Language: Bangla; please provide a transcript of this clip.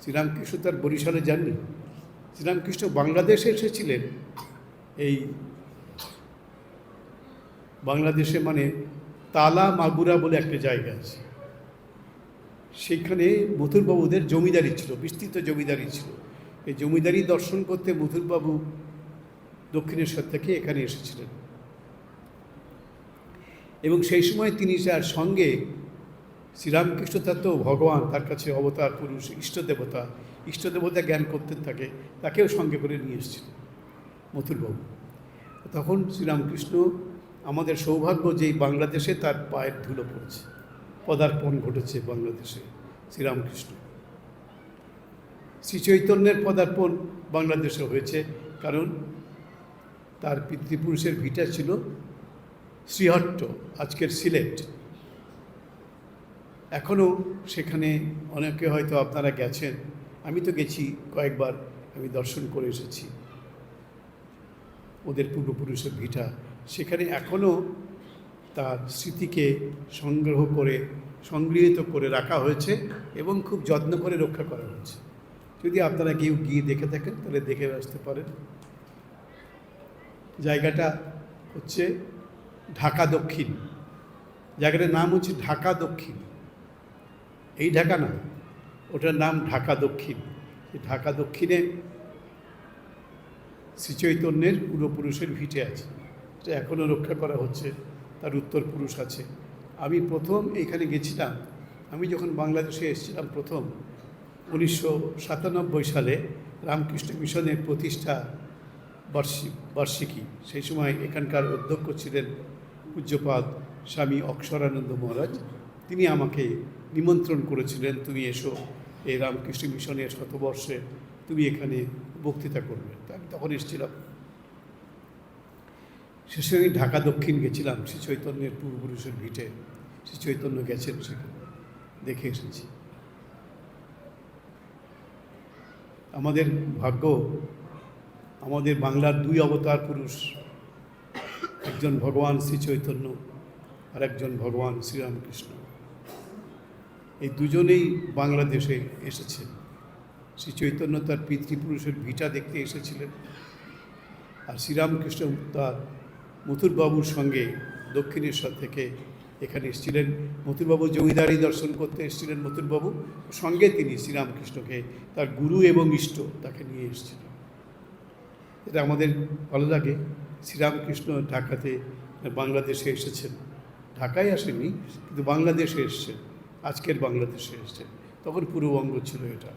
শ্রীরামকৃষ্ণ তার বরিশালে যাননি। শ্রীরামকৃষ্ণ বাংলাদেশে এসেছিলেন। এই বাংলাদেশে মানে তালা মাগুরা বলে একটা জায়গা আছে। সেখানে মথুরবাবুদের জমিদারি ছিল, বিস্তৃত জমিদারি ছিল। এই জমিদারি দর্শন করতে মথুরবাবু দক্ষিণেশ্বর থেকে এখানে এসেছিলেন। এবং সেই সময় তিনি যার সঙ্গে শ্রীরামকৃষ্ণ তার তো ভগবান, তার কাছে অবতার, পুরুষ ইষ্টদেবতা ইষ্টদেবতা জ্ঞান করতেন তাকে, তাকেও সঙ্গে করে নিয়ে এসেছিলেন মথুরবাবু। তখন শ্রীরামকৃষ্ণ আমাদের সৌভাগ্য যে বাংলাদেশে তার পায়ের ধুলো পড়েছে, পদার্পণ ঘটেছে বাংলাদেশে শ্রীরামকৃষ্ণ। শ্রী চৈতন্যের পদার্পণ বাংলাদেশে হয়েছে, কারণ তার পিতৃপুরুষের ভিটা ছিল শ্রীহট্ট, আজকের সিলেট। এখনও সেখানে অনেকে হয়তো আপনারা গেছেন। আমি তো গেছি কয়েকবার, আমি দর্শন করে এসেছি। ওদের পূর্বপুরুষের ভিটা। সেখানে এখনও তার স্মৃতিকে সংগ্রহ করে, সংগৃহীত করে রাখা হয়েছে এবং খুব যত্ন করে রক্ষা করা হয়েছে। যদি আপনারা কেউ গিয়ে দেখে থাকেন, তাহলে দেখে আসতে পারেন। জায়গাটা হচ্ছে ঢাকা দক্ষিণ। জায়গাটার নাম হচ্ছে ঢাকা দক্ষিণ। এই ঢাকা না, ওটার নাম ঢাকা দক্ষিণ। ঢাকা দক্ষিণে শ্রীচৈতন্যের পূর্বপুরুষের ভিটে আছে। এটা এখনও রক্ষা করা হচ্ছে, তার উত্তর পুরুষ আছে। আমি প্রথম এখানে গেছিলাম, আমি যখন বাংলাদেশে এসেছিলাম প্রথম, উনিশশো সাতানব্বই সালে রামকৃষ্ণ মিশনের প্রতিষ্ঠা বার্ষিক, বার্ষিকী, সেই সময় এখানকার অধ্যক্ষ ছিলেন পূজ্যপাদ স্বামী অক্ষরানন্দ মহারাজ। তিনি আমাকে নিমন্ত্রণ করেছিলেন, তুমি এসো, এই রামকৃষ্ণ মিশনের শতবর্ষে তুমি এখানে বক্তৃতা করবে। তা আমি তখন এসেছিলাম। শেষে আমি ঢাকা দক্ষিণ গেছিলাম, শ্রী চৈতন্যের পূর্বপুরুষের ভিটে। শ্রী চৈতন্য গেছেন সেখানে, দেখে এসেছি। আমাদের ভাগ্য, আমাদের বাংলার দুই অবতার পুরুষ, একজন ভগবান শ্রী চৈতন্য আর একজন ভগবান শ্রীরামকৃষ্ণ এই দুজনেই বাংলাদেশে এসেছে। শ্রী চৈতন্য তার পিতৃপুরুষের ভিটা দেখতে এসেছিলেন। আর শ্রীরামকৃষ্ণ তার মথুরবাবুর সঙ্গে দক্ষিণেশ্বর থেকে এখানে এসেছিলেন। মথুরবাবু জমিদারি দর্শন করতে এসেছিলেন মথুরবাবু। সঙ্গে তিনি শ্রীরামকৃষ্ণকে, তার গুরু এবং ইষ্ট তাকে নিয়ে এসেছিলেন। এটা আমাদের ভালো লাগে। শ্রীরামকৃষ্ণ ঢাকাতে বাংলাদেশে এসেছেন। ঢাকায় আসেননি, কিন্তু বাংলাদেশে এসছেন। আজকের বাংলাদেশে এসেছেন তখন পূর্ববঙ্গ ছিল এটা।